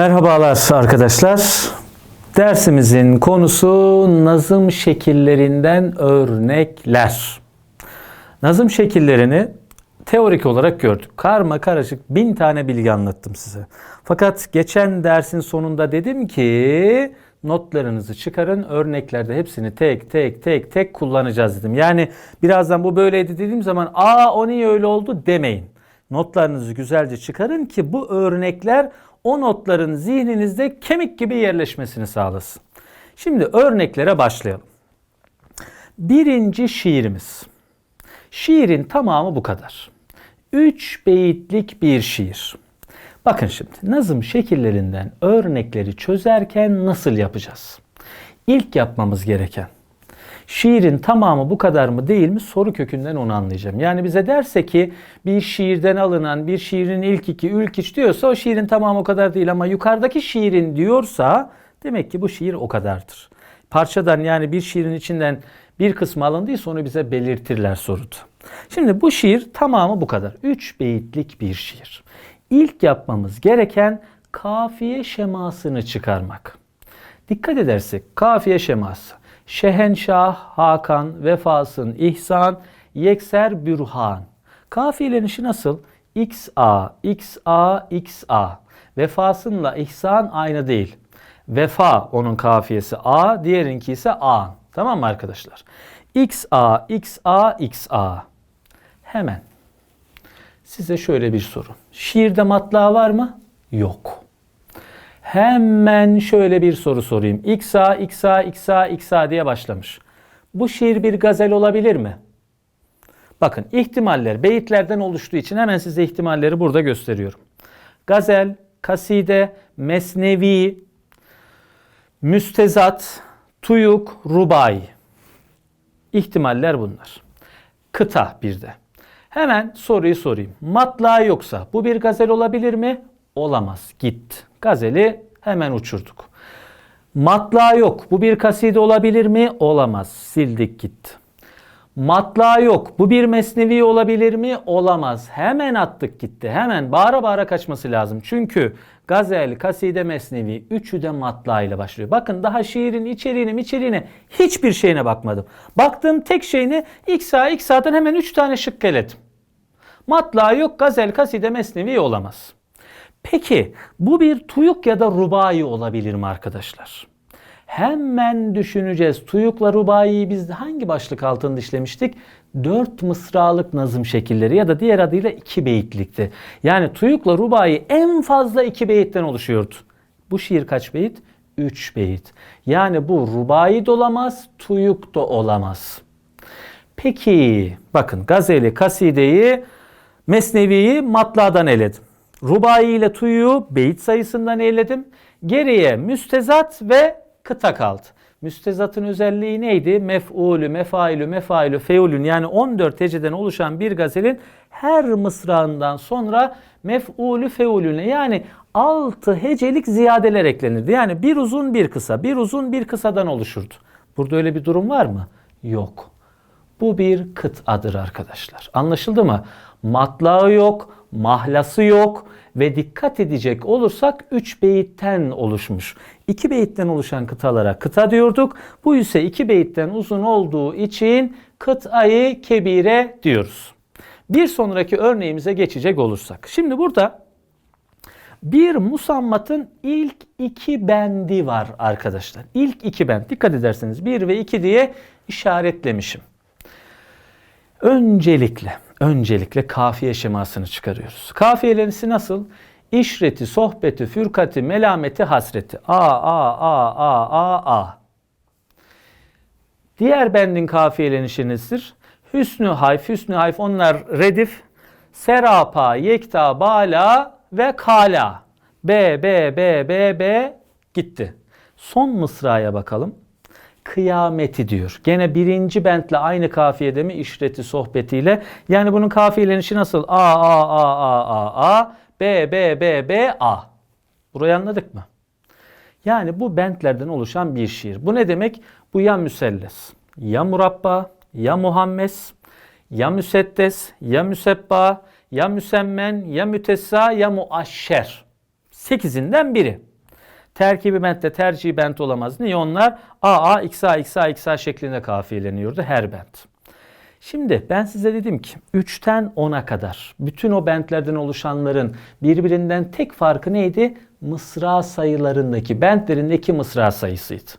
Merhabalar arkadaşlar. Dersimizin konusu nazım şekillerinden örnekler. Nazım şekillerini teorik olarak gördük. Karma karışık bin tane bilgi anlattım size. Fakat geçen dersin sonunda dedim ki notlarınızı çıkarın örneklerde hepsini tek tek tek tek kullanacağız dedim. Yani birazdan bu böyleydi dediğim zaman aa o niye öyle oldu demeyin. Notlarınızı güzelce çıkarın ki bu örnekler o notların zihninizde kemik gibi yerleşmesini sağlasın. Şimdi örneklere başlayalım. Birinci şiirimiz. Şiirin tamamı bu kadar. Üç beyitlik bir şiir. Bakın şimdi nazım şekillerinden örnekleri çözerken nasıl yapacağız? İlk yapmamız gereken şiirin tamamı bu kadar mı değil mi soru kökünden onu anlayacağım. Yani bize derse ki bir şiirden alınan bir şiirin ilk iki, ilk üç diyorsa o şiirin tamamı o kadar değil ama yukarıdaki şiirin diyorsa demek ki bu şiir o kadardır. Parçadan yani bir şiirin içinden bir kısmı alındıysa onu bize belirtirler soruda. Şimdi bu şiir tamamı bu kadar. Üç beyitlik bir şiir. İlk yapmamız gereken kafiye şemasını çıkarmak. Dikkat edersek kafiye şeması. Şehenşah, Hakan, Vefasın, İhsan, Yekser, Bürhan. Kafiyelenişi nasıl? XA, XA, XA. Vefasınla ihsan aynı değil. Vefa onun kafiyesi A, diğerinki ise A. Tamam mı arkadaşlar? XA, XA, XA. Hemen size şöyle bir soru. Şiirde matla var mı? Yok. Hemen şöyle bir soru sorayım. İksa, iksa, iksa, iksa diye başlamış. Bu şiir bir gazel olabilir mi? Bakın ihtimaller beyitlerden oluştuğu için hemen size ihtimalleri burada gösteriyorum. Gazel, kaside, mesnevi, müstezat, tuyuk, rubai. İhtimaller bunlar. Kıta bir de. Hemen soruyu sorayım. Matla yoksa bu bir gazel olabilir mi? Olamaz. Git. Gazeli hemen uçurduk. Matla yok. Bu bir kaside olabilir mi? Olamaz. Sildik gitti. Matla yok. Bu bir mesnevi olabilir mi? Olamaz. Hemen attık gitti. Hemen bağıra bağıra kaçması lazım. Çünkü gazel, kaside, mesnevi üçü de matla ile başlıyor. Bakın daha şiirin içeriğine içeriğine hiçbir şeyine bakmadım. Baktığım tek şeyini ilk sağdan hemen üç tane şık eledim. Matla yok, gazel, kaside, mesnevi olamaz. Peki bu bir tuyuk ya da rubai olabilir mi arkadaşlar? Hemen düşüneceğiz. Tuyukla rubaiyi biz hangi başlık altında işlemiştik? Dört mısralık nazım şekilleri ya da diğer adıyla iki beyitlikti. Yani tuyukla rubai en fazla iki beyitten oluşuyordu. Bu şiir kaç beyit? Üç beyit. Yani bu rubai de olamaz, tuyuk da olamaz. Peki bakın gazeli, kasideyi, mesneviyi matladan eledim. Rubai ile tuyu beyit sayısından eyledim. Geriye müstezat ve kıta kaldı. Müstezatın özelliği neydi? Mef'ulü, mefailü, mefailü, feulün yani 14 heceden oluşan bir gazelin her mısrağından sonra mef'ulü, feulüne yani 6 hecelik ziyadeler eklenirdi. Yani bir uzun bir kısa, bir uzun bir kısadan oluşurdu. Burada öyle bir durum var mı? Yok. Bu bir kıtadır arkadaşlar. Anlaşıldı mı? Matlağı yok, mahlası yok ve dikkat edecek olursak 3 beyitten oluşmuş. 2 beyitten oluşan kıtalara kıta diyorduk. Bu ise 2 beyitten uzun olduğu için kıtayı kebire diyoruz. Bir sonraki örneğimize geçecek olursak. Şimdi burada bir musammatın ilk iki bendi var arkadaşlar. İlk iki bend. Dikkat ederseniz 1 ve 2 diye işaretlemişim. Öncelikle, öncelikle kafiye şemasını çıkarıyoruz. Kafiyelerisi nasıl? İşreti, sohbeti, fürkati, melameti, hasreti. A, A, A, A, A, A. Diğer bendin kafiyelenişi nedir? Hüsnü hayf, hüsnü hayf onlar redif. Serapa, yekta, bala ve kala. B, B, B, B, B gitti. Son mısraya bakalım kıyameti diyor. Gene birinci bentle aynı kafiyede mi işreti sohbetiyle. Yani bunun kafiyelenişi nasıl? A, A, A, A, A, A, B, B, B, B, A. Burayı anladık mı? Yani bu bentlerden oluşan bir şiir. Bu ne demek? Bu ya müselles, ya murabba, ya muhammes, ya müseddes, ya müsebba, ya müsemmen, ya mütessa, ya muaşşer. Sekizinden biri. Terkibi bentte tercihi bent olamaz. Niye onlar? AA, XA, XA, XA şeklinde kafiyeleniyordu her bent. Şimdi ben size dedim ki 3'ten 10'a kadar bütün o bentlerden oluşanların birbirinden tek farkı neydi? Mısra sayılarındaki bentlerindeki mısra sayısıydı.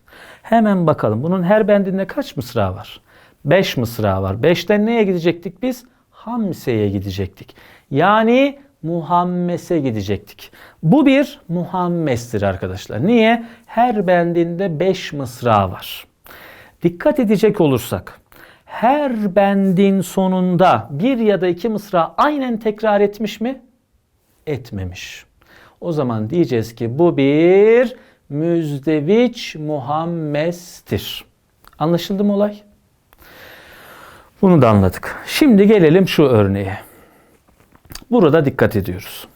Hemen bakalım bunun her bendinde kaç mısra var? 5 mısra var. 5'ten neye gidecektik biz? Hamse'ye gidecektik. Yani Muhammes'e gidecektik. Bu bir Muhammes'tir arkadaşlar. Niye? Her bendinde 5 mısra var. Dikkat edecek olursak her bendin sonunda bir ya da iki mısra aynen tekrar etmiş mi? Etmemiş. O zaman diyeceğiz ki bu bir müzdeviç Muhammes'tir. Anlaşıldı mı olay? Bunu da anladık. Şimdi gelelim şu örneğe. Burada dikkat ediyoruz.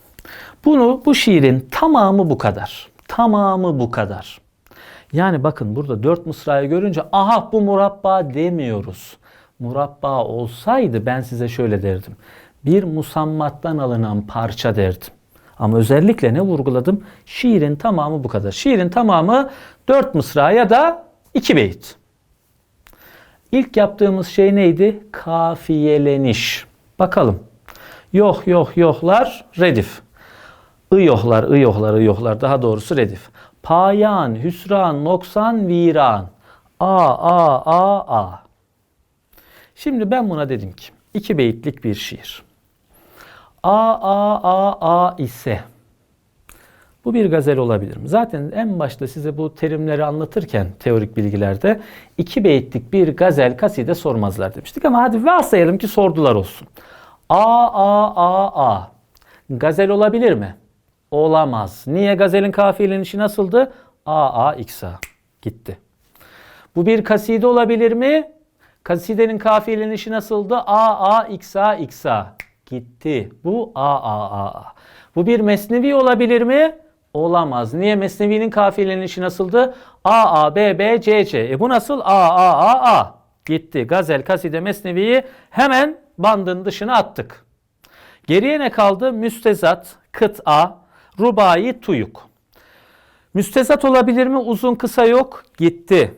Bunu bu şiirin tamamı bu kadar. Tamamı bu kadar. Yani bakın burada dört mısrayı görünce aha bu murabba demiyoruz. Murabba olsaydı ben size şöyle derdim. Bir musammattan alınan parça derdim. Ama özellikle ne vurguladım? Şiirin tamamı bu kadar. Şiirin tamamı dört mısra ya da iki beyit. İlk yaptığımız şey neydi? Kafiyeleniş. Bakalım. Yok yok yoklar redif. I yoklar, I yoklar, I yoklar. Daha doğrusu redif. Payan, hüsran, noksan, viran. A, A, A, A. Şimdi ben buna dedim ki iki beyitlik bir şiir. A, A, A, A ise bu bir gazel olabilir mi? Zaten en başta size bu terimleri anlatırken teorik bilgilerde iki beyitlik bir gazel kaside sormazlar demiştik ama hadi varsayalım ki sordular olsun. A, A, A, A. Gazel olabilir mi? Olamaz. Niye gazelin kafiyelenişi nasıldı? A, A, X, A. Gitti. Bu bir kaside olabilir mi? Kasidenin kafiyelenişi nasıldı? A, A, X, A, X, A. Gitti. Bu A, A, A, A. Bu bir mesnevi olabilir mi? Olamaz. Niye? Mesnevi'nin kafiyelenişi nasıldı? A, A, B, B, C, C. E bu nasıl? A, A, A, A. Gitti. Gazel, kaside, mesneviyi hemen bandın dışına attık. Geriye ne kaldı? Müstezat, kıta, rubai, tuyuk. Müstezat olabilir mi? Uzun kısa yok. Gitti.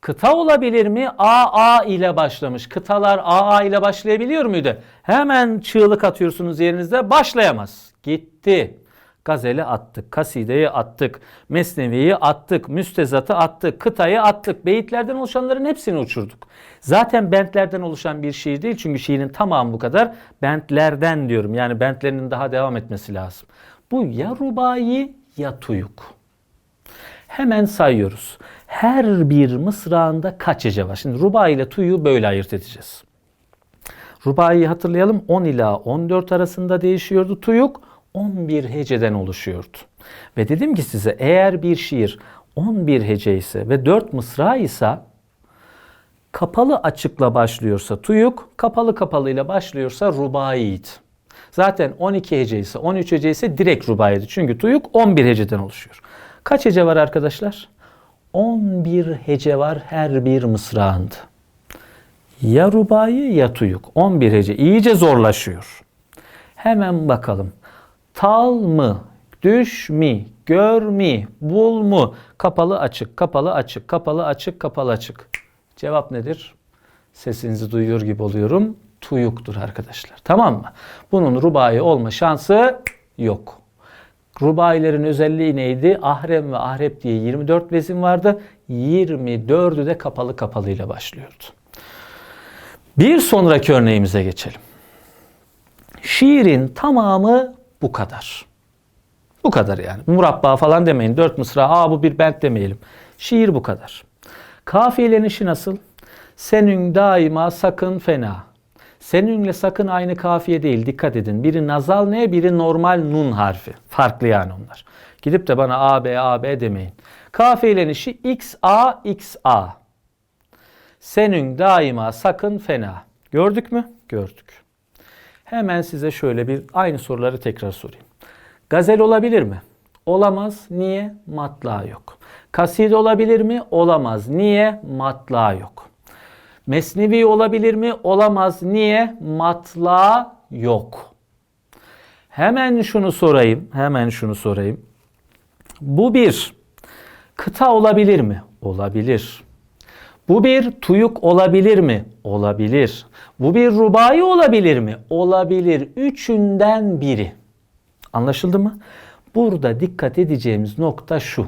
Kıta olabilir mi? A A ile başlamış. Kıtalar A A ile başlayabiliyor muydu? Hemen çığlık atıyorsunuz yerinizde. Başlayamaz. Gitti. Gazeli attık, kasideyi attık, mesneviyi attık, müstezatı attık, kıtayı attık. Beyitlerden oluşanların hepsini uçurduk. Zaten bentlerden oluşan bir şiir değil çünkü şiirin tamamı bu kadar. Bentlerden diyorum yani bentlerinin daha devam etmesi lazım. Bu ya rubai ya tuyuk. Hemen sayıyoruz. Her bir mısrağında kaç hece var? Şimdi rubai ile tuyu böyle ayırt edeceğiz. Rubai'yi hatırlayalım 10 ila 14 arasında değişiyordu. Tuyuk 11 heceden oluşuyordu. Ve dedim ki size eğer bir şiir 11 hece ise ve 4 mısra ise kapalı açıkla başlıyorsa tuyuk, kapalı kapalı ile başlıyorsa rubaiydi. Zaten 12 hece ise 13 hece ise direkt rubaiydi. Çünkü tuyuk 11 heceden oluşuyor. Kaç hece var arkadaşlar? 11 hece var her bir mısrağında. Ya rubai ya tuyuk. 11 hece iyice zorlaşıyor. Hemen bakalım. Tal mı? Düş mi? Gör mi? Bul mu? Kapalı açık, kapalı açık, kapalı açık, kapalı açık. Cevap nedir? Sesinizi duyuyor gibi oluyorum. Tuyuktur arkadaşlar. Tamam mı? Bunun rubai olma şansı yok. Rubailerin özelliği neydi? Ahrem ve ahrep diye 24 vezin vardı. 24'ü de kapalı kapalı ile başlıyordu. Bir sonraki örneğimize geçelim. Şiirin tamamı bu kadar. Bu kadar yani. Murabba falan demeyin. Dört mısra, aa bu bir bent demeyelim. Şiir bu kadar. Kafiyelenişi nasıl? Senün daima sakın fena. Senünle sakın aynı kafiye değil. Dikkat edin. Biri nazal ne, biri normal nun harfi. Farklı yani onlar. Gidip de bana A, B, A, B demeyin. Kafiyelenişi X, A, X, A. Senün daima sakın fena. Gördük mü? Gördük. Hemen size şöyle bir aynı soruları tekrar sorayım. Gazel olabilir mi? Olamaz. Niye? Matla yok. Kaside olabilir mi? Olamaz. Niye? Matla yok. Mesnevi olabilir mi? Olamaz. Niye? Matla yok. Hemen şunu sorayım. Hemen şunu sorayım. Bu bir Kıta olabilir mi? Olabilir. Bu bir tuyuk olabilir mi? Olabilir. Bu bir rubai olabilir mi? Olabilir. Üçünden biri. Anlaşıldı mı? Burada dikkat edeceğimiz nokta şu.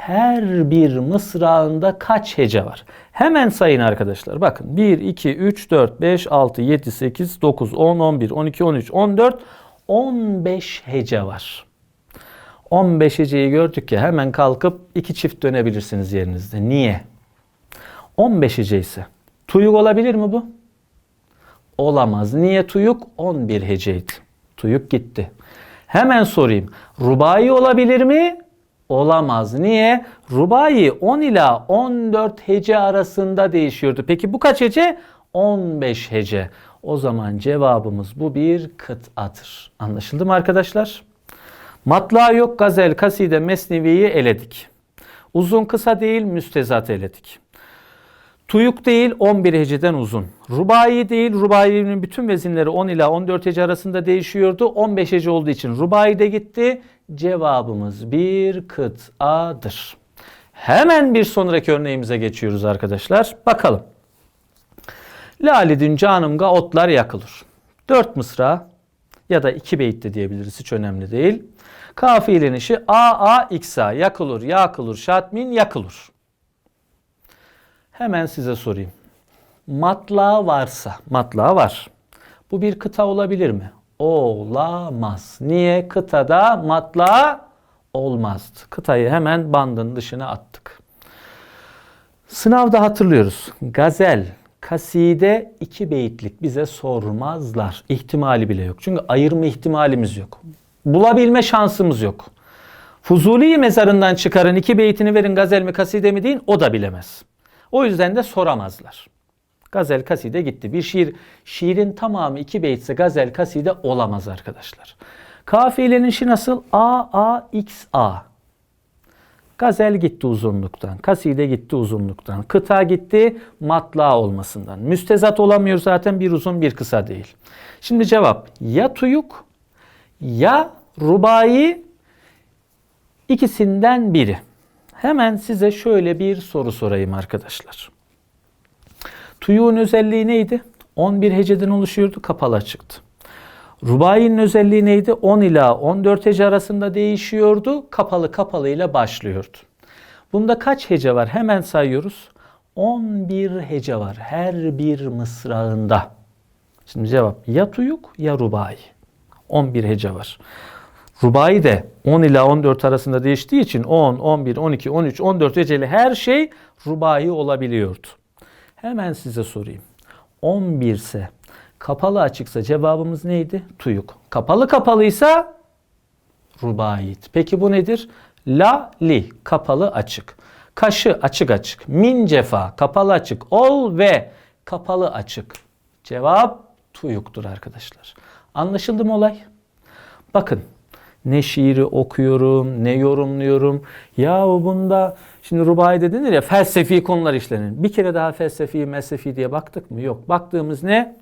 Her bir mısrağında kaç hece var? Hemen sayın arkadaşlar. Bakın 1, 2, 3, 4, 5, 6, 7, 8, 9, 10, 11, 12, 13, 14, 15 hece var. 15 heceyi gördük ya hemen kalkıp iki çift dönebilirsiniz yerinizde. Niye? 15 hece ise tuyuk olabilir mi bu? Olamaz. Niye tuyuk? 11 heceydi. Tuyuk gitti. Hemen sorayım. Rubai olabilir mi? Olamaz. Niye? Rubai 10 ila 14 hece arasında değişiyordu. Peki bu kaç hece? 15 hece. O zaman cevabımız bu bir kıtadır. Anlaşıldı mı arkadaşlar? Matla yok gazel, kaside, mesneviyi eledik. Uzun kısa değil müstezat eledik. Tuyuk değil 11 heceden uzun. Rubai değil. Rubai'nin bütün vezinleri 10 ila 14 hece arasında değişiyordu. 15 hece olduğu için rubai de gitti. Cevabımız bir kıtadır. Hemen bir sonraki örneğimize geçiyoruz arkadaşlar. Bakalım. Lalidin canımga otlar yakılır. 4 mısra ya da 2 beyit de diyebiliriz hiç önemli değil. Kafiyenin işi a a x'a yakılır, yakılır, şatmin yakılır. Hemen size sorayım. Matla varsa, matla var. Bu bir kıta olabilir mi? Olamaz. Niye? Kıtada matla olmazdı. Kıtayı hemen bandın dışına attık. Sınavda hatırlıyoruz. Gazel, kaside iki beyitlik bize sormazlar. İhtimali bile yok. Çünkü ayırma ihtimalimiz yok. Bulabilme şansımız yok. Fuzuli mezarından çıkarın iki beytini verin gazel mi kaside mi deyin o da bilemez. O yüzden de soramazlar. Gazel kaside gitti. Bir şiir, şiirin tamamı iki beytse gazel kaside olamaz arkadaşlar. Kafiyenin işi nasıl? A, A, X, A. Gazel gitti uzunluktan. Kaside gitti uzunluktan. Kıta gitti matla olmasından. Müstezat olamıyor zaten bir uzun bir kısa değil. Şimdi cevap ya tuyuk ya rubai ikisinden biri. Hemen size şöyle bir soru sorayım arkadaşlar. Tuyuğun özelliği neydi? 11 heceden oluşuyordu, kapalı açıktı. Rubai'nin özelliği neydi? 10 ila 14 hece arasında değişiyordu, kapalı kapalı ile başlıyordu. Bunda kaç hece var? Hemen sayıyoruz. 11 hece var her bir mısrağında. Şimdi cevap ya tuyuk ya rubai. 11 hece var. Rubai de 10 ila 14 arasında değiştiği için 10, 11, 12, 13, 14 heceli her şey rubai olabiliyordu. Hemen size sorayım. 11 ise kapalı açıksa cevabımız neydi? Tuyuk. Kapalı kapalıysa rubait. Peki bu nedir? La li kapalı açık. Kaşı açık açık. Min cefa kapalı açık. Ol ve kapalı açık. Cevap tuyuktur arkadaşlar. Anlaşıldı mı olay? Bakın ne şiiri okuyorum, ne yorumluyorum. Ya bunda şimdi rubayda denir ya felsefi konular işlenir. Bir kere daha felsefi, meslefi diye baktık mı? Yok. Baktığımız ne?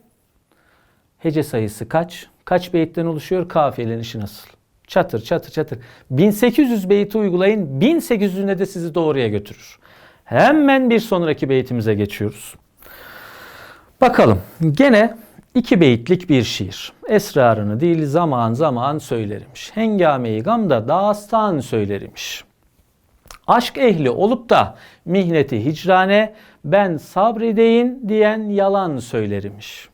Hece sayısı kaç? Kaç beyitten oluşuyor? Kafiyelerin işi nasıl? Çatır çatır çatır. 1800 beyti uygulayın. 1800'üne de sizi doğruya götürür. Hemen bir sonraki beytimize geçiyoruz. Bakalım. Gene iki beyitlik bir şiir. Esrarını değil zaman zaman söylermiş. Hengameyi gamda dastan söylermiş. Aşk ehli olup da mihneti hicrane ben sabredeyin diyen yalan söylermiş.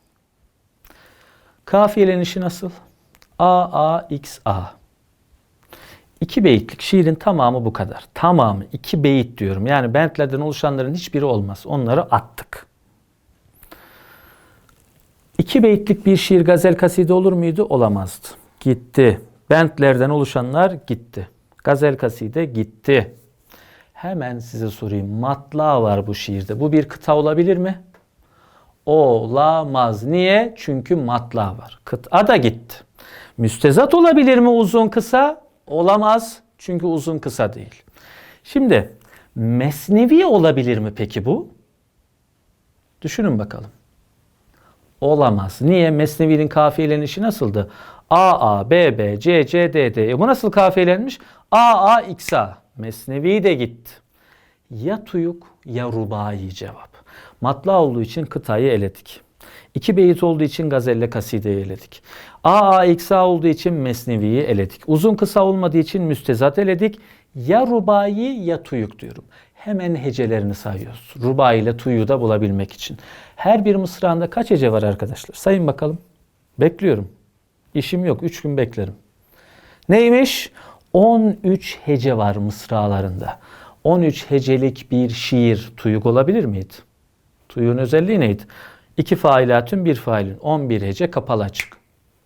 Kafiyelerin işi nasıl? A, A, X, A. İki beyitlik şiirin tamamı bu kadar. Tamamı iki beyit diyorum. Yani bentlerden oluşanların hiçbiri olmaz. Onları attık. İki beyitlik bir şiir gazel kaside olur muydu? Olamazdı. Gitti. Bentlerden oluşanlar gitti. Gazel kaside gitti. Hemen size sorayım. Matla var bu şiirde. Bu bir kıta olabilir mi? Olamaz. Niye? Çünkü matla var. Kıta da gitti. Müstezat olabilir mi uzun kısa? Olamaz. Çünkü uzun kısa değil. Şimdi mesnevi olabilir mi peki bu? Düşünün bakalım. Olamaz. Niye? Mesnevi'nin kafiyelerin işi nasıldı? A, A, B, B, C, C, D, D. E bu nasıl kafiyelenmiş? A, A, X, A. Mesnevi de gitti. Ya tuyuk ya rubai cevap. Matla olduğu için kıtayı eledik. İki beyit olduğu için gazelle kasideyi eledik. A, A, X, A olduğu için mesneviyi eledik. Uzun kısa olmadığı için müstezat eledik. Ya rubai ya tuyuk diyorum. Hemen hecelerini sayıyoruz. Rubai ile tuyu da bulabilmek için. Her bir mısrağında kaç hece var arkadaşlar? Sayın bakalım. Bekliyorum. İşim yok. Üç gün beklerim. Neymiş? 13 hece var mısralarında. 13 hecelik bir şiir tuyuk olabilir miydi? Tuyun özelliği neydi? İki failatün bir failün. 11 hece kapalı açık.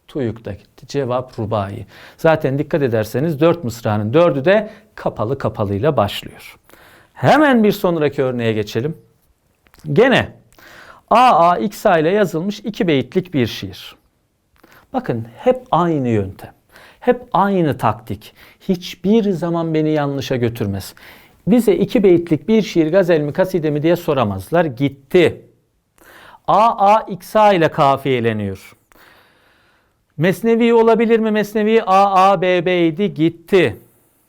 Tuyuk da gitti. Cevap rubai. Zaten dikkat ederseniz 4 mısranın 4'ü de kapalı kapalıyla başlıyor. Hemen bir sonraki örneğe geçelim. Gene AA XA ile yazılmış iki beyitlik bir şiir. Bakın hep aynı yöntem. Hep aynı taktik. Hiçbir zaman beni yanlışa götürmez. Bize iki beyitlik bir şiir gazel mi kaside mi diye soramazlar. Gitti. AA XA ile kafiyeleniyor. Mesnevi olabilir mi? Mesnevi AA BB idi gitti.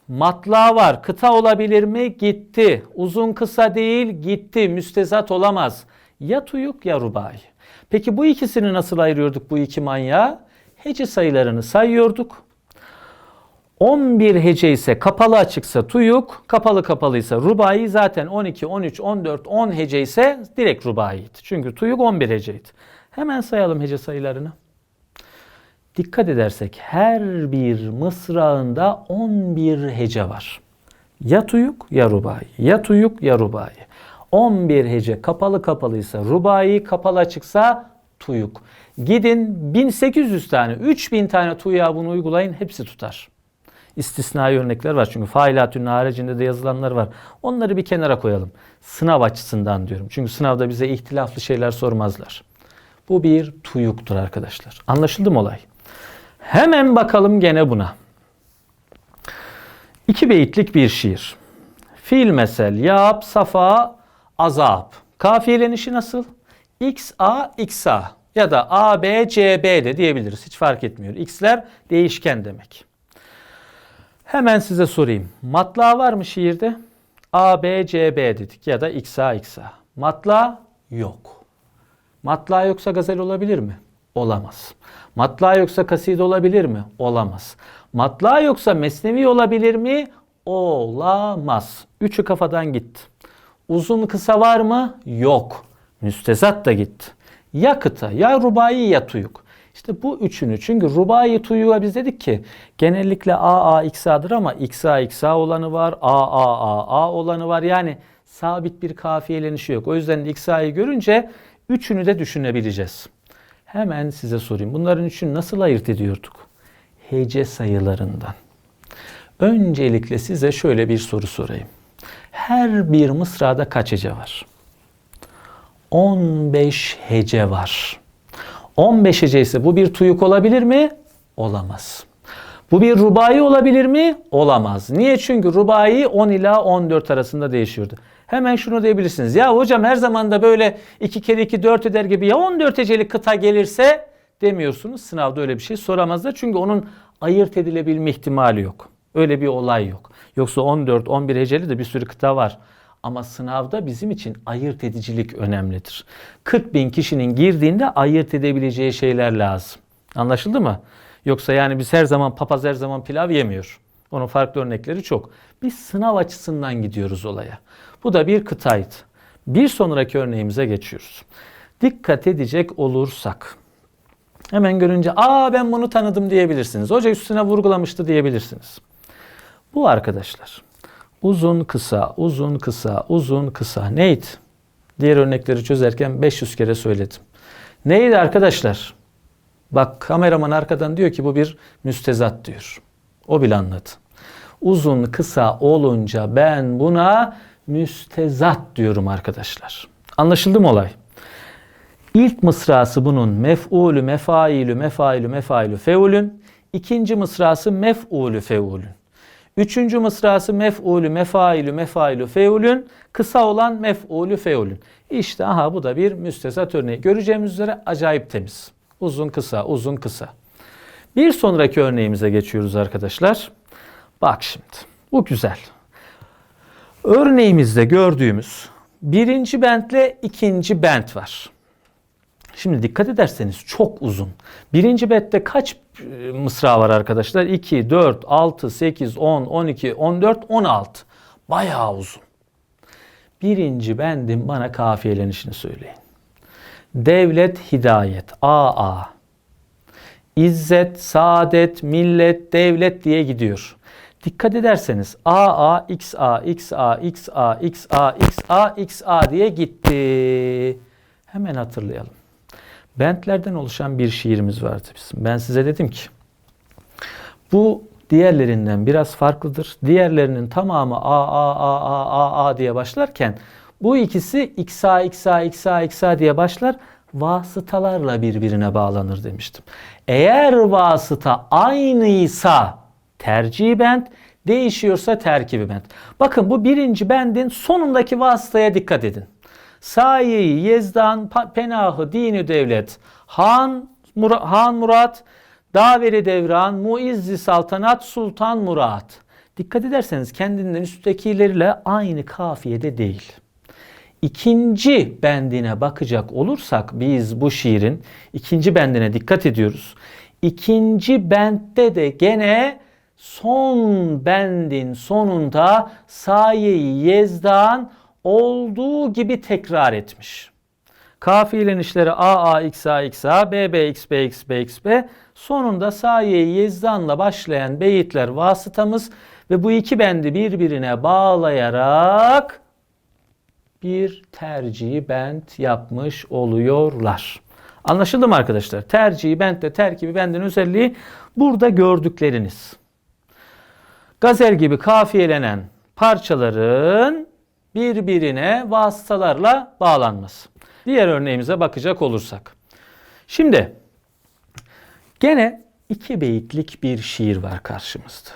Matla var. Kıta olabilir mi? Gitti. Uzun kısa değil gitti. Müstezat olamaz. Ya tuyuk ya rubai. Peki bu ikisini nasıl ayırıyorduk bu iki manyağı? Hece sayılarını sayıyorduk. 11 hece ise kapalı açıksa tuyuk, kapalı kapalıysa rubai zaten 12, 13, 14, 10 hece ise direkt rubaiydi. Çünkü tuyuk 11 heceydi. Hemen sayalım hece sayılarını. Dikkat edersek her bir mısrağında 11 hece var. Ya tuyuk ya rubai, ya tuyuk ya rubai. 11 hece kapalı kapalıysa rubai, kapalı açıksa tuyuk. Gidin 1800 tane, 3000 tane tuyuğa bunu uygulayın hepsi tutar. İstisnai örnekler var çünkü failatün haricinde de yazılanlar var. Onları bir kenara koyalım. Sınav açısından diyorum. Çünkü sınavda bize ihtilaflı şeyler sormazlar. Bu bir tuyuktur arkadaşlar. Anlaşıldı mı olay? Hemen bakalım gene buna. İki beyitlik bir şiir. Fiil mesel, yap, safa, azap. Kafiyelenişi nasıl? X, A, X, A ya da A, B, C, B de diyebiliriz. Hiç fark etmiyor. X'ler değişken demek. Hemen size sorayım. Matla var mı şiirde? A, B, C, B dedik ya da X, A, X, A. Matla yok. Matla yoksa gazel olabilir mi? Olamaz. Matla yoksa kaside olabilir mi? Olamaz. Matla yoksa mesnevi olabilir mi? Olamaz. Üçü kafadan gitti. Uzun kısa var mı? Yok. Müstezat da gitti. Ya kıta, ya rubai ya tuyuk. İşte bu üçünü çünkü rubai tuyuğa biz dedik ki genellikle A A XA'dır ama XA XA olanı var, A A A A olanı var. Yani sabit bir kafiyelenişi yok. O yüzden de XA'yı görünce üçünü de düşünebileceğiz. Hemen size sorayım. Bunların üçünü nasıl ayırt ediyorduk? Hece sayılarından. Öncelikle size şöyle bir soru sorayım. Her bir mısrada kaç hece var? 15 hece var. 15 hece bu bir tuyuk olabilir mi? Olamaz. Bu bir rubai olabilir mi? Olamaz. Niye? Çünkü rubai 10 ila 14 arasında değişiyordu. Hemen şunu diyebilirsiniz. Ya hocam her zaman da böyle 2 kere 2 4 eder gibi ya 14 hecelik kıta gelirse demiyorsunuz. Sınavda öyle bir şey soramazlar. Çünkü onun ayırt edilebilme ihtimali yok. Öyle bir olay yok. Yoksa 14, 11 heceli de bir sürü kıta var. Ama sınavda bizim için ayırt edicilik önemlidir. 40 bin kişinin girdiğinde ayırt edebileceği şeyler lazım. Anlaşıldı mı? Yoksa yani biz her zaman papaz her zaman pilav yemiyor. Onun farklı örnekleri çok. Biz sınav açısından gidiyoruz olaya. Bu da bir kıtaydı. Bir sonraki örneğimize geçiyoruz. Dikkat edecek olursak hemen görünce aa ben bunu tanıdım diyebilirsiniz. Hoca üstüne vurgulamıştı diyebilirsiniz. Bu arkadaşlar uzun kısa, uzun kısa, uzun kısa neydi? Diğer örnekleri çözerken 500 kere söyledim. Neydi arkadaşlar? Bak kameraman arkadan diyor ki bu bir müstezat diyor. O bile anladı. Uzun kısa olunca ben buna müstezat diyorum arkadaşlar. Anlaşıldı mı olay? İlk mısrası bunun mef'ulü, mefailü, mefailü, mefailü, feulün. İkinci mısrası mef'ulü, feulün. Üçüncü mısrası mef'ulü, mefailü, mefailü, feulün. Kısa olan mef'ulü, feulün. İşte aha bu da bir müstezat örneği. Göreceğimiz üzere acayip temiz. Uzun kısa, uzun kısa. Bir sonraki örneğimize geçiyoruz arkadaşlar. Bak şimdi. Bu güzel. Örneğimizde gördüğümüz birinci bentle ikinci bent var. Şimdi dikkat ederseniz çok uzun. Birinci bentte kaç e, mısra var arkadaşlar? 2, 4, 6, 8, 10, 12, 14, 16. Bayağı uzun. Birinci bendin bana kafiyelenişini söyleyin. Devlet, hidayet, AA. İzzet, saadet, millet, devlet diye gidiyor. Dikkat ederseniz AA, XA, XA, XA, XA, XA, XA diye gitti. Hemen hatırlayalım. Bentlerden oluşan bir şiirimiz vardı bizim. Ben size dedim ki bu diğerlerinden biraz farklıdır. Diğerlerinin tamamı A, A, A, A, A, A diye başlarken bu ikisi XA, XA, XA, XA diye başlar. Vasıtalarla birbirine bağlanır demiştim. Eğer vasıta aynıysa tercih bent, değişiyorsa terkibi bent. Bakın bu birinci bendin sonundaki vasıtaya dikkat edin. Sayeyi, Yezdan, Penahı, Dini Devlet, Han, Mur- Han Murat, Daveri Devran, Muizzi Saltanat, Sultan Murat. Dikkat ederseniz kendinden üsttekileriyle aynı kafiyede değil. İkinci bendine bakacak olursak biz bu şiirin ikinci bendine dikkat ediyoruz. İkinci bentte de gene son bendin sonunda sayeyi yezdan olduğu gibi tekrar etmiş. Kafiyelenişleri A, A, X, A, X, A, B, B, X, B, X, B, X, B. Sonunda sayeyi yezdanla başlayan beyitler vasıtamız ve bu iki bendi birbirine bağlayarak bir tercihi bent yapmış oluyorlar. Anlaşıldı mı arkadaşlar? Tercihi bentle terkibi bendin özelliği burada gördükleriniz. Gazel gibi kafiyelenen parçaların birbirine vasıtalarla bağlanması. Diğer örneğimize bakacak olursak. Şimdi gene iki beyitlik bir şiir var karşımızda.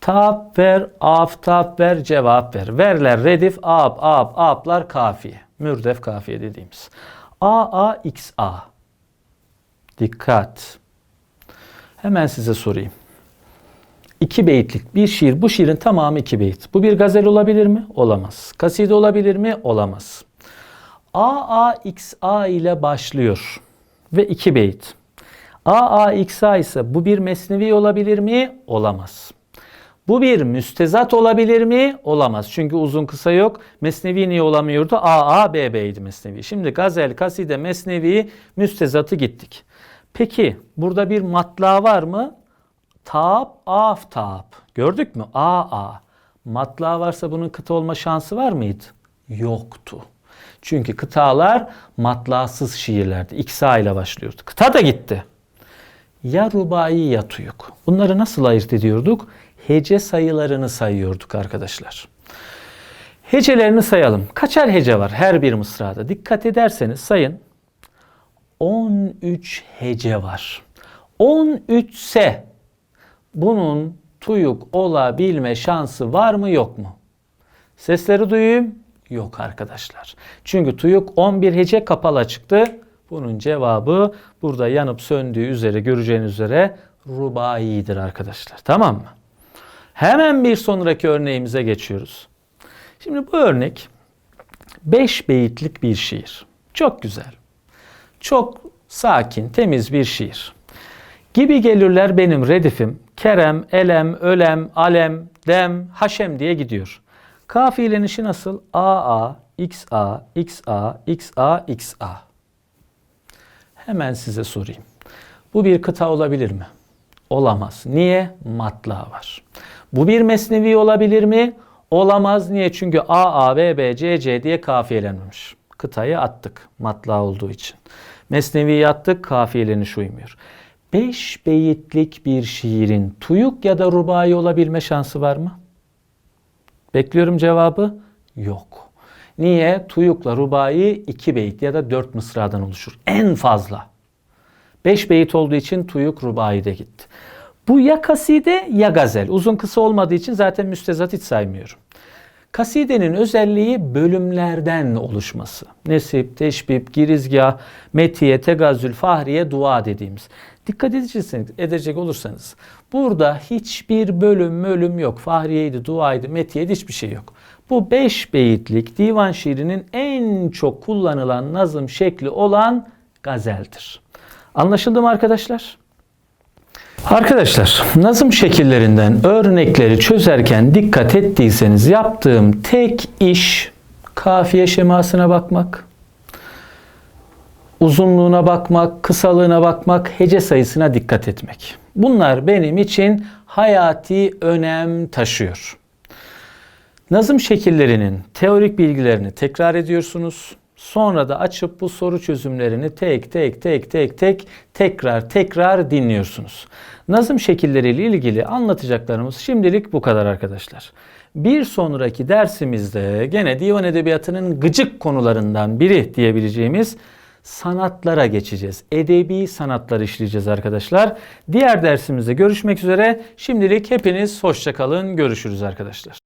Tap ver, aftap ver, cevap ver. Verler redif, ab, ab, ablar kafiye. Mürdef kafiye dediğimiz. A, A, X, A. Dikkat. Hemen size sorayım. İki beyitlik bir şiir. Bu şiirin tamamı iki beyit. Bu bir gazel olabilir mi? Olamaz. Kaside olabilir mi? Olamaz. A, A, X, A ile başlıyor. Ve iki beyit. A, A, X, A ise bu bir mesnevi olabilir mi? Olamaz. Bu bir müstezat olabilir mi? Olamaz. Çünkü uzun kısa yok. Mesnevi niye olamıyordu? A, A, B, B idi mesnevi. Şimdi gazel, kaside, mesnevi, müstezatı gittik. Peki burada bir matla var mı? Tap, af, tap. Gördük mü? A, A. Matla varsa bunun kıta olma şansı var mıydı? Yoktu. Çünkü kıtalar matlasız şiirlerdi. İksa ile başlıyordu. Kıta da gitti. Ya rubai ya tuyuk. Bunları nasıl ayırt ediyorduk? Hece sayılarını sayıyorduk arkadaşlar. Hecelerini sayalım. Kaçar hece var her bir mısrada? Dikkat ederseniz sayın. 13 hece var. 13 ise bunun tuyuk olabilme şansı var mı yok mu? Sesleri duyayım. Yok arkadaşlar. Çünkü tuyuk 11 hece kapalı çıktı. Bunun cevabı burada yanıp söndüğü üzere göreceğiniz üzere rubaidir arkadaşlar. Tamam mı? Hemen bir sonraki örneğimize geçiyoruz. Şimdi bu örnek 5 beyitlik bir şiir. Çok güzel. Çok sakin, temiz bir şiir. Gibi gelirler benim redifim. Kerem, elem, ölem, alem, dem, haşem diye gidiyor. Kafiyelenişi nasıl? A, A, X, A, X, A, X, A, X, A. Hemen size sorayım. Bu bir kıta olabilir mi? Olamaz. Niye? Matla var. Bu bir mesnevi olabilir mi? Olamaz. Niye? Çünkü A, A, B, B, C, C diye kafiyelenmemiş. Kıtayı attık matla olduğu için. Mesnevi'yi attık kafiyeleniş uymuyor. Beş beyitlik bir şiirin tuyuk ya da rubai olabilme şansı var mı? Bekliyorum cevabı. Yok. Niye? Tuyukla rubai iki beyit ya da dört mısradan oluşur. En fazla. Beş beyit olduğu için tuyuk rubai de gitti. Bu ya kaside ya gazel. Uzun kısa olmadığı için zaten müstezat hiç saymıyorum. Kasidenin özelliği bölümlerden oluşması. Nesip, teşbip, girizgah, metiye, tegazül, fahriye, dua dediğimiz. Dikkat edeceksiniz, edecek olursanız burada hiçbir bölüm bölüm yok. Fahriyeydi, duaydı, metiyeydi hiçbir şey yok. Bu beş beyitlik divan şiirinin en çok kullanılan nazım şekli olan gazeldir. Anlaşıldı mı arkadaşlar? Arkadaşlar, nazım şekillerinden örnekleri çözerken dikkat ettiyseniz yaptığım tek iş kafiye şemasına bakmak, uzunluğuna bakmak, kısalığına bakmak, hece sayısına dikkat etmek. Bunlar benim için hayati önem taşıyor. Nazım şekillerinin teorik bilgilerini tekrar ediyorsunuz. Sonra da açıp bu soru çözümlerini tek tek tek tek tek tekrar tekrar dinliyorsunuz. Nazım şekilleriyle ilgili anlatacaklarımız şimdilik bu kadar arkadaşlar. Bir sonraki dersimizde gene divan edebiyatının gıcık konularından biri diyebileceğimiz sanatlara geçeceğiz. Edebi sanatlar işleyeceğiz arkadaşlar. Diğer dersimizde görüşmek üzere. Şimdilik hepiniz hoşçakalın. Görüşürüz arkadaşlar.